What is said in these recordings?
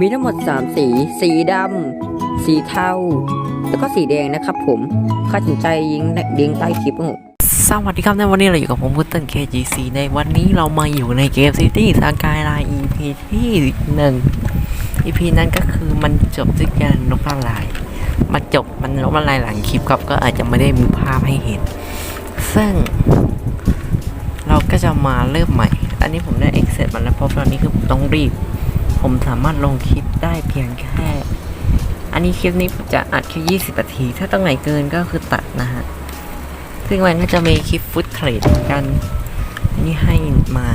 มีทั้งหมด 3 สี สีดำ สีเทา แล้วก็สีแดงนะครับผมค่าสนใจยิงเด้งใต้คลิปครับผมสวัสดีครับในวันนี้เราอยู่กับผมพุตเติ้ล KGC ในวันนี้เรามาอยู่ในเกม City สกายไลน์ EP ที่หนึ่ง EP นั้นก็คือมันจบด้วยการลบละลายมันจบมันลบละลายหลังคลิปครับก็อาจจะไม่ได้มีภาพให้เห็น ซึ่ง เราก็จะมาเริ่มใหม่ อันนี้ผมได้ exit มาแล้วเพราะตอนนี้คือผมต้องรีบ ผมสามารถลงคลิปได้เพียงแค่ อันนี้คลิปนี้ผมจะอัดแค่20นาที ถ้าตรงไหนเกินก็คือตัดนะฮะ ซึ่งมันก็จะมีคลิปฟุตเทรดกันอันนี่ให้มา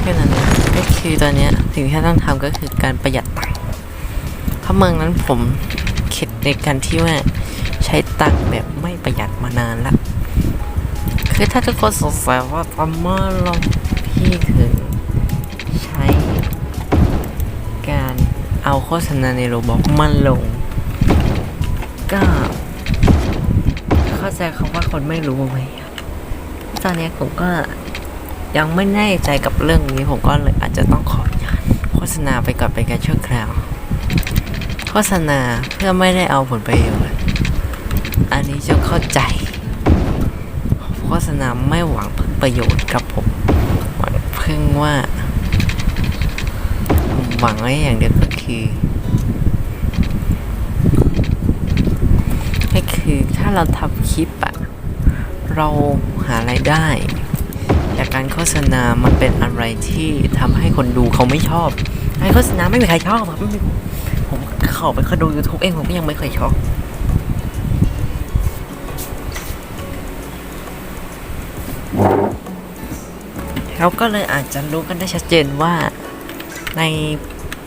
แค่นั้นนะก็คือตอนนี้สิ่งที่ต้องทำก็คือการประหยัดตังค์เพราะเมืองนั้นผมคิดในการที่ว่าใช้ตังค์แบบไม่ประหยัดมานานละคือถ้าทุกคนสงสัยว่าทำไมเราพี่ถึง โฆษณาในโรบอกมันลง ก็ เข้าใจคำว่าคนไม่รู้ไหมครับตอนนี้ผมก็ยังไม่แน่ใจกับเรื่องนี้ผมก็เลยอาจจะต้องขอโฆษณาไปก่อนเป็นการชั่วคราว โฆษณาเพื่อไม่ได้เอาผลประโยชน์อันนี้จงเข้าใจ โฆษณาไม่หวังผลประโยชน์ครับผมหวังเพิ่งว่า หวังไว้อย่างเดียวก็ ก็คือถ้าเราทำคลิปอะเราหารายได้จากการโฆษณา มันเป็นอะไรที่ทำให้คนดูเขาไม่ชอบไอ้โฆษณาไม่มีใครชอบครับผมเข้าไปเขาดู YouTube เองผมก็ยังไม่เคยชอบเราก็เลยอาจจะรู้กันได้ชัดเจนว่าใน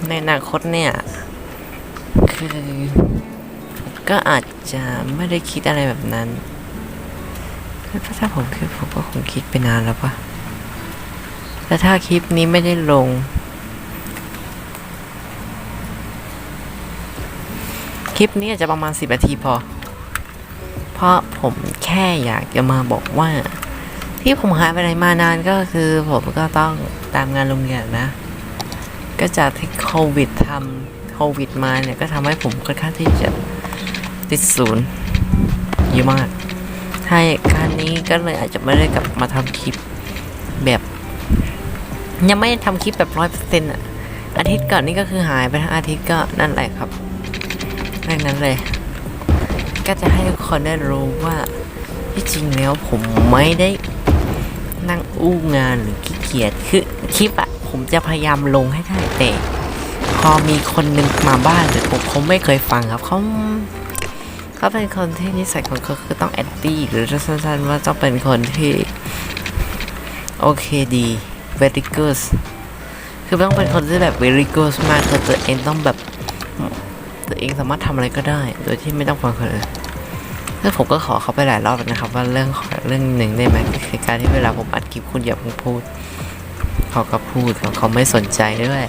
ในอนาคตเนี่ย คือก็อาจจะไม่ได้คิดอะไรแบบนั้นถ้าถ้าผมคิดผมก็คงคิดไปนานแล้วปะแต่ถ้าคลิปนี้ไม่ได้ลง คลิปนี้อาจจะประมาณ 10นาทีพอ เพราะผมแค่อยากจะมาบอกว่า ที่ผมหายไปไหนมานานก็คือผมก็ต้องตามงานโรงเรียนนะ ก็จากที่โควิดทำโควิดมาเนี่ยก็ทำให้ผมค่อนข้างที่จะติดศูนย์เยอะมากใช่การนี้ก็เลยอาจจะไม่ได้กลับมาทำคลิปแบบ ยังไม่ได้ทำคลิปแบบร้อยเปอร์เซ็นต์อะอาทิตย์ก่อนนี่ก็คือหายไปทั้งอาทิตย์ก็นั่นแหละครับดังนั้นเลย ก็จะให้ทุกคนได้รู้ว่าที่จริงแล้วผมไม่ได้นั่งอู้งานหรือขี้เกียจคือคลิปอะ ผมจะพยายามลงให้ได้แต่พอมีคนหนึ่งมาบ้านหรือผมเขาไม่เคยฟังครับเขาเขาเป็นคนที่นิสัยของเขาคือต้องแอนตี้หรือจะสั้นๆว่าต้องเป็นคนที่ โอเคดี very good คือต้องเป็นคนที่แบบ very good มากคือตัวเองต้องแบบตัวเองสามารถทำอะไรก็ได้ โดยที่ไม่ต้องฟังคนอื่นซึ่งผมก็ขอเขาไปหลายรอบนะครับ ว่าเรื่องขอเรื่องหนึ่งได้ไหมคือการที่เวลาผมอัดคลิปคุณอย่าเพิ่งพูด เขาก็พูดเขาไม่สนใจด้วย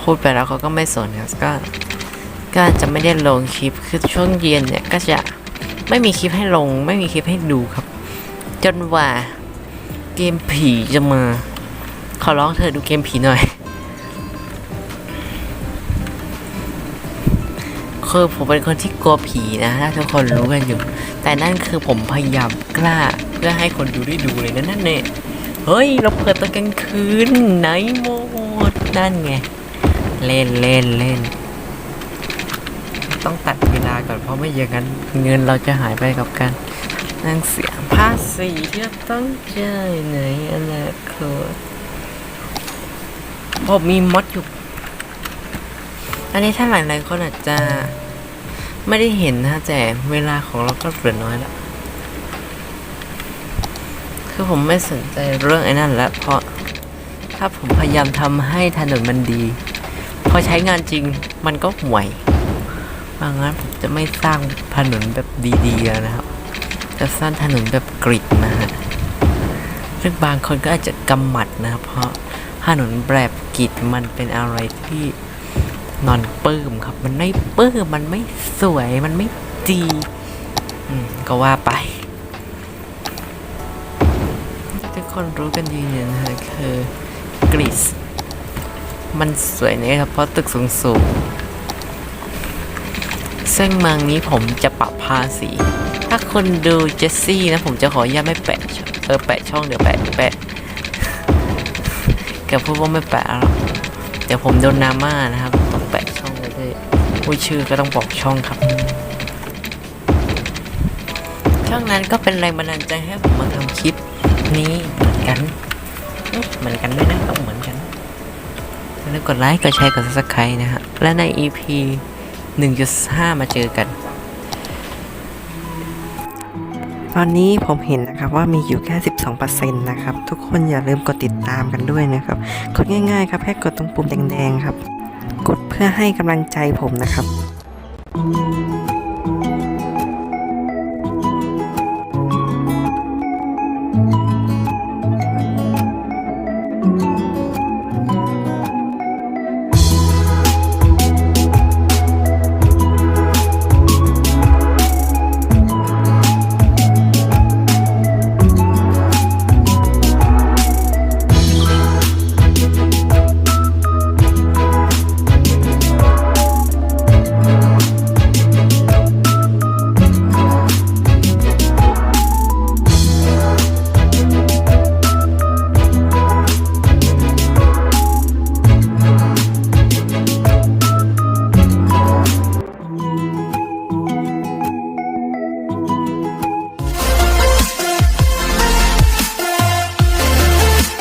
พูดไปแล้วเขาก็ไม่สนครับก็ก็จะไม่ได้ลงคลิปคือช่วงเย็นเนี่ยก็จะไม่มีคลิปให้ลง ไม่มีคลิปให้ดูครับ จนว่าเกมผีจะมา ขอร้องเธอดูเกมผีหน่อยคือผมเป็นคนที่กลัวผีนะถ้าทุกคนรู้กันอยู่ แต่นั่นคือผมพยายามกล้าเพื่อให้คนดูได้ดูเลยนะนั่นเนี่ย เฮ้ย เราเปิดตอนกลางคืนไหนโมดนั่นไง เล่นเล่นเล่น ต้องตัดเวลาก่อนเพราะไม่อย่างนั้น เงินเราจะหายไปกับการนั่งเสียภาษีที่ต้องจ่ายในอนาคตผมมีมดอยู่ อันนี้ถ้าหลายๆคนอาจจะไม่ได้เห็นนะแต่เวลาของเราก็เหลือน้อยแล้ว คือผมไม่สนใจเรื่องไอ้นั่นแล้วเพราะถ้าผมพยายามทำให้ถนนมันดี พอใช้งานจริงมันก็ห่วยบางงั้นผมจะไม่สร้างถนนแบบดีๆแล้วนะครับ จะสร้างถนนแบบกริดนะฮะซึ่งบางคนก็อาจจะกำหมัดนะครับเพราะถนนแบบกริดมันเป็นอะไรที่นอนปลื้มครับ มันไม่ปลื้มมันไม่สวยมันไม่ดีก็ว่าไป คนรู้กันดีเนี่ยนะฮะคือกริสมันสวยเนี่ยครับเพราะตึกสูงสูงๆซึ่งเมืองนี้ผมจะปรับภาษี ถ้าคนดูเจสซี่นะผมจะขออนุญาตไม่แปะเออแปะช่องเดี๋ยวแปะแปะเกือบพูดว่าไม่แปะแล้วเดี๋ยวผมโดนนาม่านะครับต้องแปะช่องเลยด้วยพูดชื่อก็ต้องบอกช่องครับช่องนั้นก็เป็นแรงบันดาลใจให้ผมมาทำคลิป นี้เหมือนกันเหมือนกันด้วยนะก็เหมือนกันแล้วกดไลค์กดแชร์กด subscribe นะฮะ และใน EP 1.5 มาเจอกัน ตอนนี้ผมเห็นนะครับว่ามีอยู่แค่ 12%นะครับ ทุกคนอย่าลืมกดติดตามกันด้วยนะครับ กดง่ายๆครับแค่กดตรงปุ่มแดงๆครับ กดเพื่อให้กำลังใจผมนะครับ